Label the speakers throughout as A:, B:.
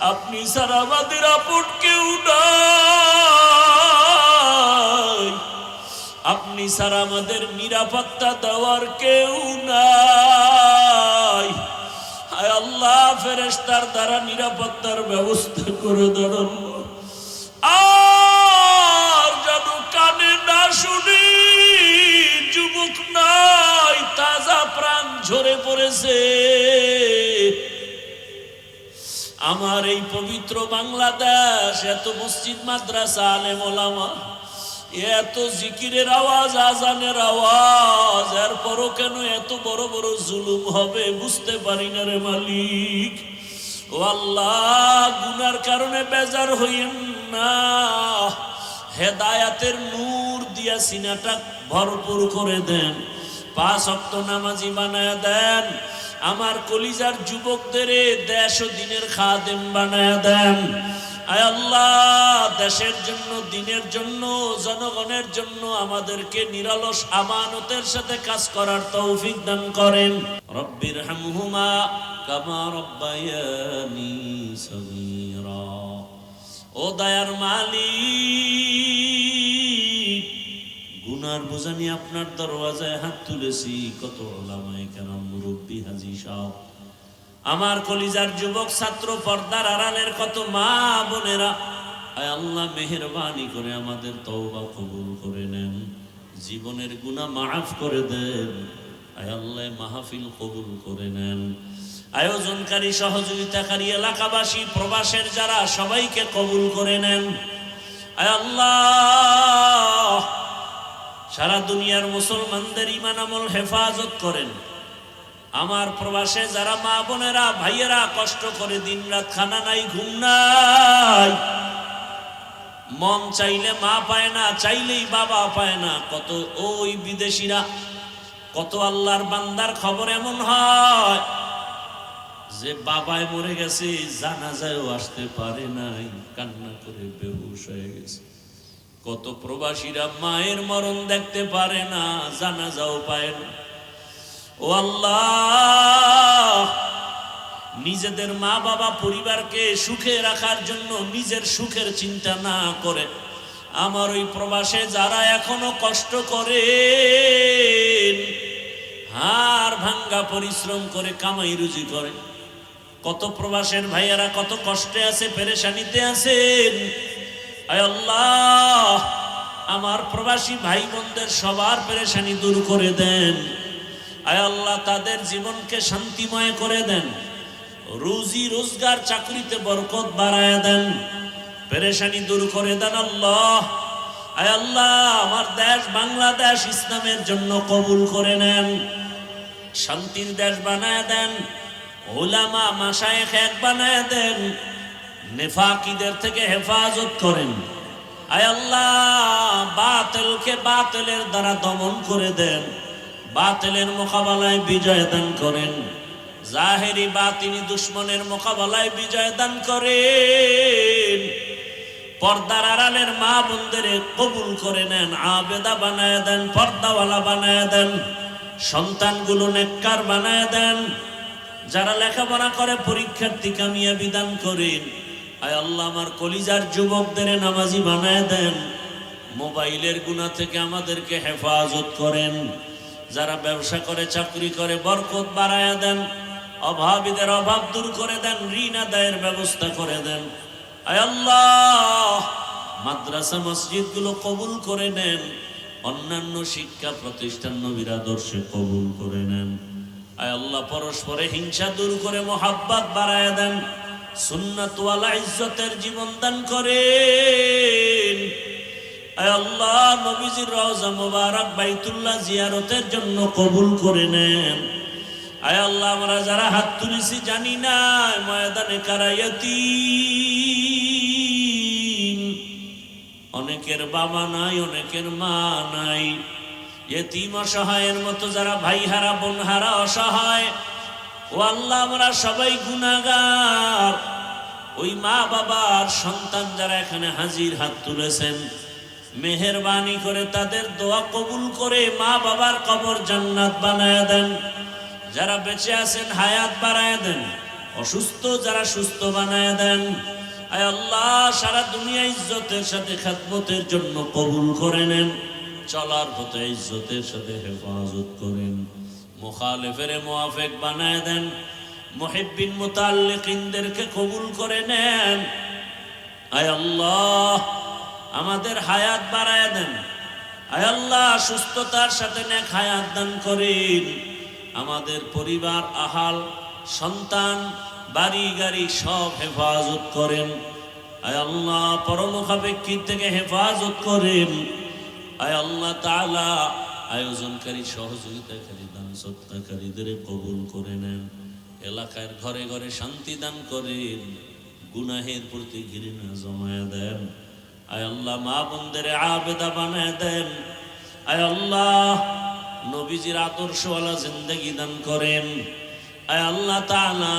A: আপনি সারা আমাদের আপন কেউ নাই। আপনি সারা আমাদের নিরাপত্তা দেওয়ার কেউ নাই। আল্লাহ ফেরেস্তার দ্বারা নিরাপত্তার ব্যবস্থা করে দেন আর যেন কানে না শুনি, যুবক নাই, তাজা প্রাণ ঝরে পড়েছে। আমার এই পবিত্র বাংলাদেশ, এত মসজিদ, মাদ্রাসা, আলেম ওলামা, এত জিকিরের আওয়াজ আজানের আওয়াজ, এরপরও কেন এত বড় বড় জুলুম হবে বুঝতে পারি না রে মালিক। গুনার কারণে বেজার হইয়েন না। হেদায়াতের নূর দিয়া সিনাটা ভরপুর করে দেন। পাঁচ অক্ত নামাজি বানায় দেন। আমার কলিজার যুবকদের দেশ ও দিনের খাদেম বানায় দেন। আয় আল্লাহ, দেশের জন্য, দিনের জন্য, জনগণের জন্য আমাদেরকে নিরলস আমানতের সাথে কাজ করার তৌফিক দান করেন। রব্বির হামহুমা কামা রব্বায়ানি সগীরা। ও দয়ার মালিক গুনার বোঝা নিয়ে আপনার দরওয়াজায় হাত তুলেছি। কত ওলামায়ে কেরাম, মুরব্বী হাজি সাহেব। আমার কলিজার যুবক ছাত্র পর্দার আড়ালের কত মা বোনেরা। আল্লাহ, মেহরবানি করে আমাদের তওবা কবুল করে নেন। জীবনের গুনাহ মাফ করে দেন। আল্লাহ, মাহফিল কবুল করে নেন। আয়োজনকারী, সহযোগিতাকারী এলাকাবাসী, প্রবাসের যারা, সবাইকে কবুল করে নেন। আয় আল্লাহ সারা দুনিয়ার মুসলমানদের ইমান আমল হেফাজত করেন। আমার প্রবাসে যারা মা বোনেরা, ভাইয়েরা কষ্ট করে দিন রাত খানা নাই, ঘুম নাই, মন চাইলে মা পায় না, চাইলেই বাবা পায় না। কত ওই বিদেশিরা, কত আল্লাহর বান্দার খবর এমন হয় যে বাবায় মরে গেছে জানা যায়ও আসতে পারে নাই, কান্না করে বেহুশ হয়ে গেছে। কত প্রবাসীরা মায়ের মরণ দেখতে পারে না জানা যাও পায় না। ও আল্লাহ, নিজেদের মা বাবা পরিবারকে সুখে রাখার জন্য নিজের সুখের চিন্তা না করে। আমার ওই প্রবাসে যারা এখনও কষ্ট করে হার ভাঙ্গা পরিশ্রম করে কামাই রুজি করে। কত প্রবাসের ভাইয়ারা কত কষ্টে আছে, পেরেশানিতে আছেন। আল্লাহ আমার প্রবাসী ভাই বোনদের সবার পেরেশানি দূর করে দেন। আয় আল্লাহ, তাদের জীবনকে শান্তিময় করে দেন। রুজি রোজগার চাকরিতে বরকত বাড়ায় দেন। পেরেশানি দূর করে দেন আল্লাহ। আয় আল্লাহ, আমার দেশ বাংলাদেশ ইসলামের জন্য কবুল করে নেন। শান্তির দেশ বানায় দেন। ওলামা মাসায়েখ এক বানায় দেন। নেফাকিদের থেকে হেফাজত করেন। আয় আল্লাহ, বাতিলকে বাতিলের দ্বারা দমন করে দেন। বাতিলের মোকাবেলায় বিজয় দান করেন। জাহেরি বাতিনি দুশ্মনের মোকাবেলায় বিজয় দান করেন। পর্দার আড়ালের মা বোনদের কবুল করে নেন, আবেদা বানায় দেন, পর্দাওয়ালা বানায় দেন, সন্তানগুলো নেককার বানায় দেন। যারা লেখাপড়া করে, পরীক্ষার্থী কামিয়া বিধান করেন। আয় আল্লাহ, আমার কলিজার যুবকদের নামাজি বানায় দেন। মোবাইলের গুণা থেকে আমাদেরকে হেফাজত করেন। যারা ব্যবসা করে, চাকরি করে, বরকত বাড়ায় দেন, অভাবীদের অভাব দূর করে দেন, ঋণ আদায়ের ব্যবস্থা করে দেন। আয় আল্লাহ, মাদ্রাসা মসজিদগুলো কবুল করে নেন, অন্যান্য শিক্ষা প্রতিষ্ঠান নবীর আদর্শে কবুল করে নেন। আয় আল্লাহ, পরস্পরে হিংসা দূর করে মোহাব্বত বাড়ায় দেন সুন্নাতওয়ালা ইজ্জতের জীবন দান করেন। আল্লাহ, নবীজির রওজা মোবারক বাইতুল্লাহ জিয়ারতের জন্য কবুল করে নেন। আয় আল্লাহ, আমরা যারা হাত তুলেছি জানি না, ময়দানে কারাইয়াতি অনেকের বাবা নাই, অনেকের মা নাই। এতিম অসহায়ের মতো যারা ভাই হারা বোন হারা অসহায় ও আল্লাহ, আমরা সবাই গুনাগার ওই মা বাবার সন্তান যারা এখানে হাজির হাত তুলেছেন, মেহেরবানি করে তাদের দোয়া কবুল করে মা বাবার কবর জান্নাত বানায় দেন। যারা বেঁচে আছেন, হায়াত বাড়ায় দেন। অসুস্থ, যারা সুস্থ বানায় দেন। আয় আল্লাহ, সারা দুনিয়া ইজ্জতের সাথে খাদমতের জন্য কবুল করে নেন। চলার পথে ইজ্জতের সাথে হেফাজত করেন। মুখালেফের মোয়াফেক বানায় দেন। মুহিব্বিন মুতাল্লিকিনদেরকে কবুল করে নেন। আয় আল্লাহ, আমাদের হায়াত বাড়ায় দেন। আয় আল্লাহ, সুস্থতার সাথে নেক হায়াত দান করেন। আমাদের পরিবার, আহাল, সন্তান, বাড়ি, গাড়ি সব হেফাজত করেন। আয় আল্লাহ, পরমুখাপেক্ষী থেকে হেফাজত করেন। আয় আল্লাহ তাআলা আয়োজনকারী সহযোগিতাকারী দান সত্তাকারীদের কবুল করে নেন। এলাকার ঘরে ঘরে শান্তি দান করেন। গুনাহের প্রতি ঘৃণা জমায় দেন। আয় আল্লাহ, মা বোনদের আবেদা বানায় দেন। আয় আল্লাহ, নবীজির আদর্শওয়ালা জিন্দগি দান করেন। আয় আল্লাহ তাআলা,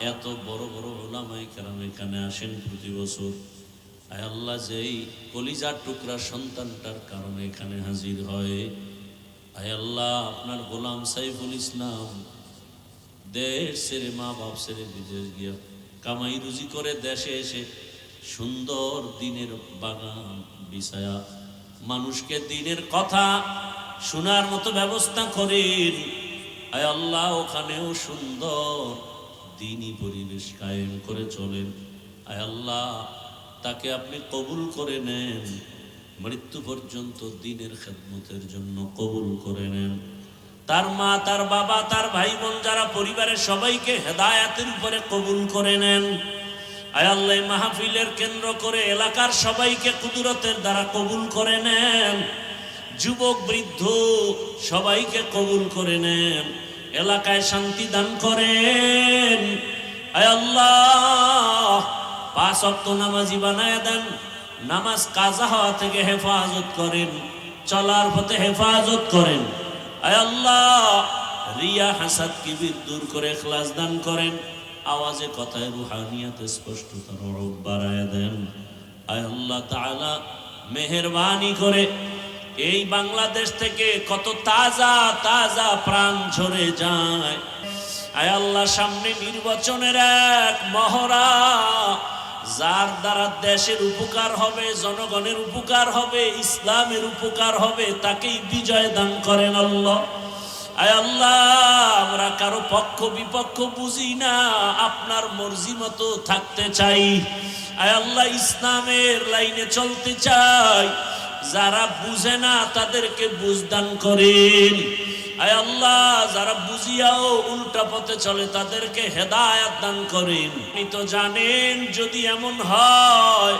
A: এত বড় বড় ওলামাই কেরাম এখানে আসেন প্রতি বছর। আয় আল্লাহ যেই কলিজার টুকরা সন্তানটার কারণে এখানে হাজির হয়। আয় আল্লাহ, আপনার গোলাম সাইফুল ইসলাম দেশ ছেড়ে মা বাপ ছেড়ে বিদেশ গিয়া কামাই রুজি করে দেশে এসে সুন্দর দিনের বাগান বিছায়া মানুষকে দিনের কথা শোনার মতো ব্যবস্থা করেন। আয় আল্লাহ, ওখানেও সুন্দর দিনই পরিবেশ কায়েম করে চলেন। আয় আল্লাহ তাকে আপনি কবুল করে নেন। মৃত্যু পর্যন্ত দিনের খেদমতের জন্য কবুল করে নেন। তার মা, তার বাবা, তার ভাই বোন যারা পরিবারের সবাইকে হেদায়াতের উপরে কবুল করে নেন। আয় আল্লাহ, এই মাহফিলের কেন্দ্র করে এলাকার সবাইকে কুদরতের দ্বারা কবুল করে নেন। যুবক, বৃদ্ধ, সবাইকে কবুল করে নেন। এলাকায় শান্তি দান করেন। আয় আল্লাহ পাঁচ অক্ত নামাজি বানায় দেন। নামাজ কাজা হওয়া থেকে হেফাজত করেন, চলার পথে হেফাজত করেন। আল্লাহ, রিয়া হাসাদ কিবির দূর করে খ্লাস দান করেন। আওয়াজে কথায় রুহানিয়াতে স্পষ্টতার রূপ বাড়ায় দেন। আয় আল্লাহ তাআলা, মেহেরবানি করে এই বাংলাদেশ থেকে কত তাজা তাজা প্রাণ ঝরে যায়। আয় আল্লাহ, সামনে নির্বাচনের এক মহড়া। যার দ্বারা দেশের উপকার হবে, জনগণের উপকার হবে, ইসলামের উপকার হবে, তাকেই বিজয় দান করেন আল্লাহ। আয় আল্লাহ, আমরা কারও পক্ষ বিপক্ষ বুঝি না, আপনার মর্জি মতো থাকতে চাই। আয় আল্লাহ, ইসলামের লাইনে চলতে চাই। যারা বুঝে না, তাদেরকে বুঝদান করেন। আয় আল্লাহ, যারা বুঝিয়াও উল্টা পথে চলে, তাদেরকে হেদায়াত দান করেন। আপনি তো জানেন, যদি এমন হয়,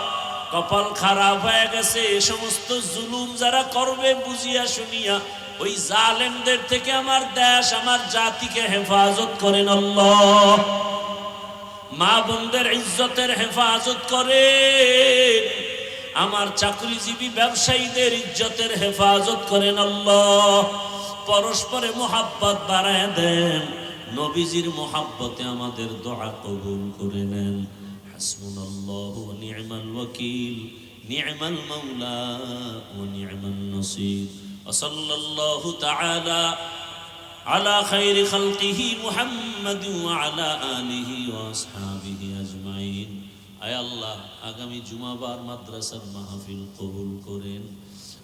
A: কপাল খারাপ হয়ে গেছে, এ সমস্ত জুলুম যারা করবে, বুঝিয়া শুনিয়া, ওই জালেমদের থেকে আমার দেশ, আমার জাতিকে হেফাজত করেন আল্লাহ। মা বোনদের ইজ্জতের হেফাজত করেন। আমার চাকরিজীবী ব্যবসায়ীদের ইজ্জতের হেফাজত করেন আল্লাহ পরস্পরে মোহাব্বত বাড়ায় দেন নবীজির মোহাব্বতে আমাদের দোয়া কবুল করে নেন حسبنا الله ونعم الوكيل نعم المولى ونعم النصير وصلى الله تعالى على خير خلقه محمد وعلى آله وأصحابه أجمعين আয় আল্লাহ, আগামী জুমাবার মাদ্রাসার মাহফিল কবুল করেন।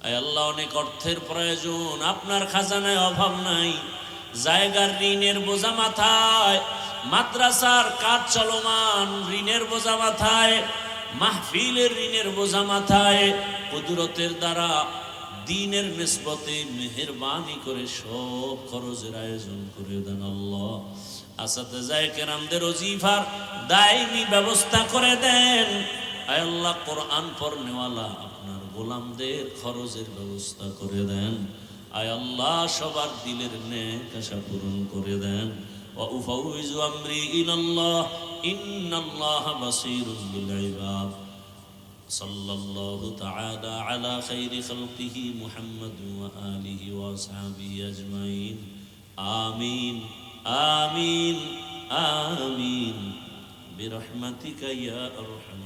A: আয় আল্লাহ, অনেক অর্থের প্রয়োজন, আপনার খাজানায় অভাব নাই। জায়গার ঋণের বোঝা মাথায়, মাদ্রাসার কাজ চলমান ঋণের বোঝা মাথায়, মাহফিলের ঋণের বোঝা মাথায়, কুদরতের দ্বারা দিনের নিসবতে মেহরবানি করে সব খরচের আয়োজন করে দেন আল্লাহ। আসাতে যায় কেরামদের অজিফার দায়মি ব্যবস্থা করে দেন আয় আল্লাহ কোরআন পড়নেওয়ালা আপনার গোলামদের খরচের ব্যবস্থা করে দেন আয় আল্লাহ সবার দিলের নেক আশা পূরণ করে দেন وأفوز أمري إلى الله إن الله بصير بالعباد صلى الله تعالى على خير خلقه محمد وآله وأصحابه أجمعين آمين آمين آمين برحمتك يا أرحم